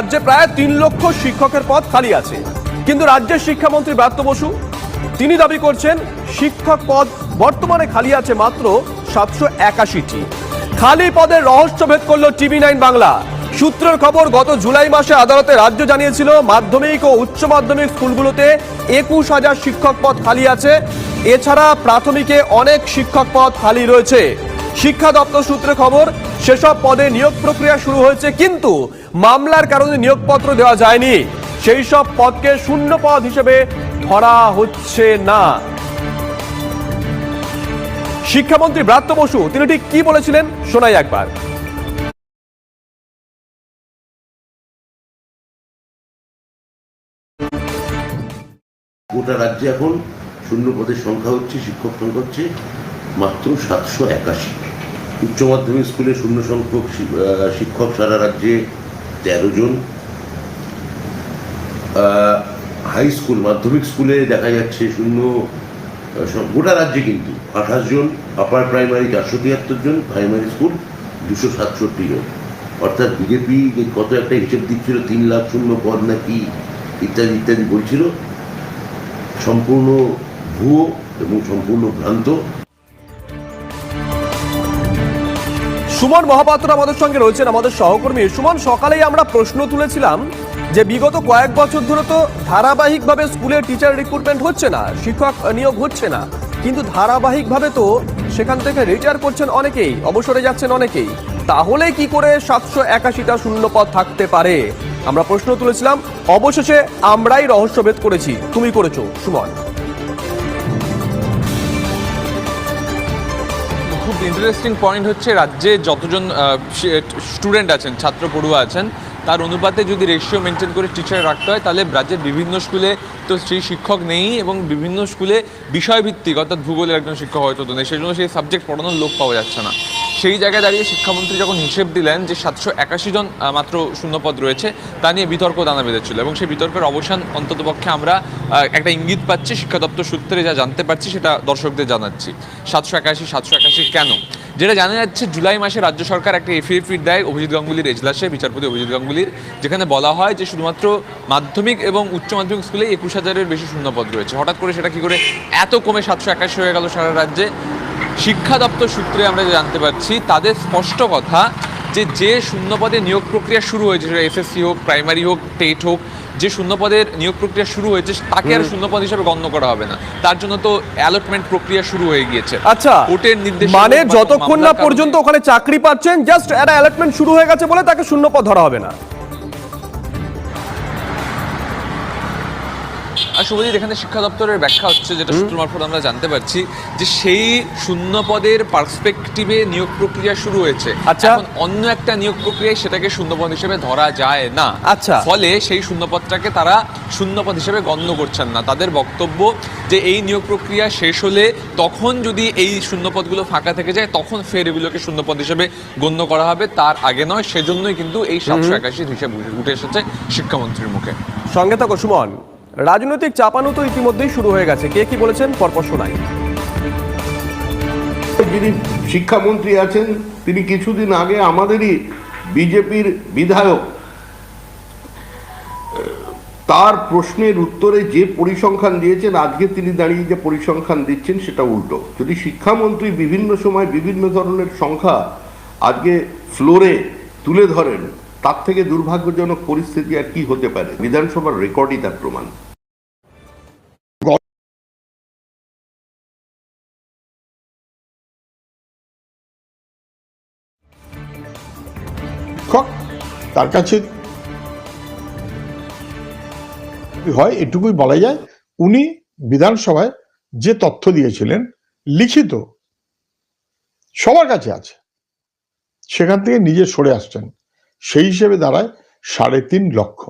রাজ্যে প্রায় তিন লক্ষ শিক্ষকের পদ খালি আছে। কিন্তু রাজ্যের শিক্ষামন্ত্রী ব্রাত্য বসু, তিনি দাবি করছেন, শিক্ষক পদ বর্তমানে খালি আছে মাত্র সাতশো একাশিটি। খালি পদের রহস্য ভেদ করল টিভি নাইন বাংলা। সূত্রের খবর, গত জুলাই মাসে আদালতে রাজ্য জানিয়েছিল, মাধ্যমিক ও উচ্চ মাধ্যমিক স্কুলগুলোতে একুশ হাজার শিক্ষক পদ খালি আছে। এছাড়া প্রাথমিকে অনেক শিক্ষক পদ খালি রয়েছে। শিক্ষা দপ্তর সূত্রে খবর সেসব পদে নিয়োগ প্রক্রিয়া শুরু হয়েছে, কিন্তু মামলার কারণে নিয়োগপত্র দেওয়া যায়নি। সেই সব পদকে শূন্য পদ হিসেবে ধরা হচ্ছে না। শিক্ষামন্ত্রী ব্রাত্য বসু, তিনি ঠিক কি বলেছিলেন? শোনাই একবার। গোটা রাজ্যে এখন শূন্য পদের সংখ্যা হচ্ছে, শিক্ষক সংখ্যা হচ্ছে মাত্র সাতশো একাশি। উচ্চ মাধ্যমিক স্কুলে শূন্য সংখ্যক শিক্ষক সারা রাজ্যে তেরো জন। হাই স্কুল মাধ্যমিক স্কুলে দেখা যাচ্ছে শূন্য গোটা রাজ্যে কিন্তু আঠাশ জন আপার প্রাইমারি চারশো তিয়াত্তর জন প্রাইমারি স্কুল দুশো সাতষট্টি জন। অর্থাৎ বিজেপি কত একটা হিসেব দিচ্ছিল, তিন লাখ শূন্য পদ নাকি ইত্যাদি ইত্যাদি বলছিল, সম্পূর্ণ ভুয়ো এবং সম্পূর্ণ ভ্রান্ত। সুমন মহাপাত্র আমাদের সঙ্গে রয়েছেন, আমাদের সহকর্মী। সুমন, সকালেই আমরা প্রশ্ন তুলেছিলাম যে বিগত কয়েক বছর ধরে তো ধারাবাহিকভাবে স্কুলে টিচার রিক্রুটমেন্ট হচ্ছে না, শিক্ষক নিয়োগ হচ্ছে না। কিন্তু ধারাবাহিকভাবে তো সেখান থেকে রিটায়ার করছেন অনেকেই, অবসরে যাচ্ছেন অনেকেই। তাহলে কি করে সাতশো একাশিটা শূন্য পদ থাকতে পারে? আমরা প্রশ্ন তুলেছিলাম, অবশেষে আমরাই রহস্যভেদ করেছি। তুমি করেছ, সুমন। ইন্টারেস্টিং পয়েন্ট হচ্ছে রাজ্যে যতজন স্টুডেন্ট আছেন, ছাত্র পড়ুয়া আছেন, তার অনুপাতে যদি রেশিও মেনটেন করে টিচার রাখতে হয়, তাহলে রাজ্যের বিভিন্ন স্কুলে তো সেই শিক্ষক নেই এবং বিভিন্ন স্কুলে বিষয়ভিত্তিক, অর্থাৎ ভূগোলের একজন শিক্ষক হয়তো নেই সেই জন্য সেই সাবজেক্ট পড়ানোর লোক পাওয়া যাচ্ছে না। সেই জায়গায় দাঁড়িয়ে শিক্ষামন্ত্রী যখন হিসেব দিলেন যে সাতশো একাশি জন মাত্র শূন্যপদ রয়েছে, তা নিয়ে বিতর্ক দানা বেঁধেছিল এবং সেই বিতর্কের অবসান অন্ততপক্ষে আমরা একটা ইঙ্গিত পাচ্ছি, শিক্ষা দপ্তর সূত্রে যা জানতে পারছি সেটা দর্শকদের জানাচ্ছি। সাতশো একাশি সাতশো একাশি কেন? যেটা জানা যাচ্ছে, জুলাই মাসে রাজ্য সরকার একটা এফিডেভিট দেয় অভিজিৎ গাঙ্গুলির এজলাসে, বিচারপতি অভিজিৎ গাঙ্গুলির, যেখানে বলা হয় যে শুধুমাত্র মাধ্যমিক এবং উচ্চ মাধ্যমিক স্কুলে একুশ হাজারের বেশি শূন্যপদ রয়েছে। হঠাৎ করে সেটা কি করে এত কমে সাতশো একাশি হয়ে গেল সারা রাজ্যে? শিক্ষা দপ্তর সূত্রে আমরা জানতে পারছি তাদের স্পষ্ট কথা যে যে শূন্যপদে নিয়োগ প্রক্রিয়া শুরু হয়েছে সেটা এসএসসি হোক প্রাইমারি হোক টেট হোক যে শূন্যপদের নিয়োগ প্রক্রিয়া শুরু হয়েছে তাকে আর শূন্যপদ হিসেবে গণ্য করা হবে না। তার জন্য তো অ্যালটমেন্ট প্রক্রিয়া শুরু হয়ে গিয়েছে। আচ্ছা কোর্টের নির্দেশ মানে যতক্ষণ না পর্যন্ত ওখানে চাকরি পাচ্ছেন জাস্ট একটা অ্যালটমেন্ট শুরু হয়ে গেছে বলে তাকে শূন্যপদ ধরা হবে না। আর শুভজিৎ এখানে শিক্ষা দপ্তরের ব্যাখ্যা হচ্ছে যেটা সূত্র মারফত আমরা জানতে পারছি যে সেই শূন্য পদের পার্সপেক্টিভে নিয়োগ প্রক্রিয়া শুরু হয়েছে। আচ্ছা। এখন অন্য একটা নিয়োগ প্রক্রিয়ায় সেটাকে শূন্যপদ হিসেবে ধরা যায় না। আচ্ছা। ফলে সেই শূন্যপদটাকে তারা শূন্যপদ হিসেবে গণ্য করছেন না। তাদের বক্তব্য যে এই নিয়োগ প্রক্রিয়া শেষ হলে তখন যদি এই শূন্যপদগুলো ফাঁকা থেকে যায় তখন ফের এগুলোকে শূন্যপদ হিসেবে গণ্য করা হবে। তার আগে নয় সেজন্যই কিন্তু এই সাতশো একাশির হিসেব উঠে এসেছে শিক্ষামন্ত্রীর মুখে। সঙ্গে থাকো সুমন। রাজনৈতিক চাপানো তো ইতিমধ্যেই শুরু হয়ে গেছে। কে কি বলেছেন? পরপর শোনাই। যিনি শিক্ষামন্ত্রী আছেন, তিনি কিছুদিন আগে আমাদেরই বিজেপির বিধায়ক, তার প্রশ্নের উত্তরে যে পরিসংখ্যান দিয়েছেন, আজকে তিনি দাঁড়িয়ে যে পরিসংখ্যান দিচ্ছেন, সেটা উল্টো। যদি শিক্ষামন্ত্রী বিভিন্ন সময় বিভিন্ন ধরনের সংখ্যা আজকে ফ্লোরে তুলে ধরেন তার থেকে দুর্ভাগ্যজনক পরিস্থিতি আর কি হতে পারে? বিধানসভার রেকর্ডই তার প্রমাণ। তার কাছে হয়, এটুকুই বলা যায়, উনি বিধানসভায় যে তথ্য দিয়েছিলেন, লিখিত সবার কাছে আছে। সেখান থেকে নিজে সরে আসছেন। সেই হিসেবে দাঁড়ায় সাড়ে তিন লক্ষ।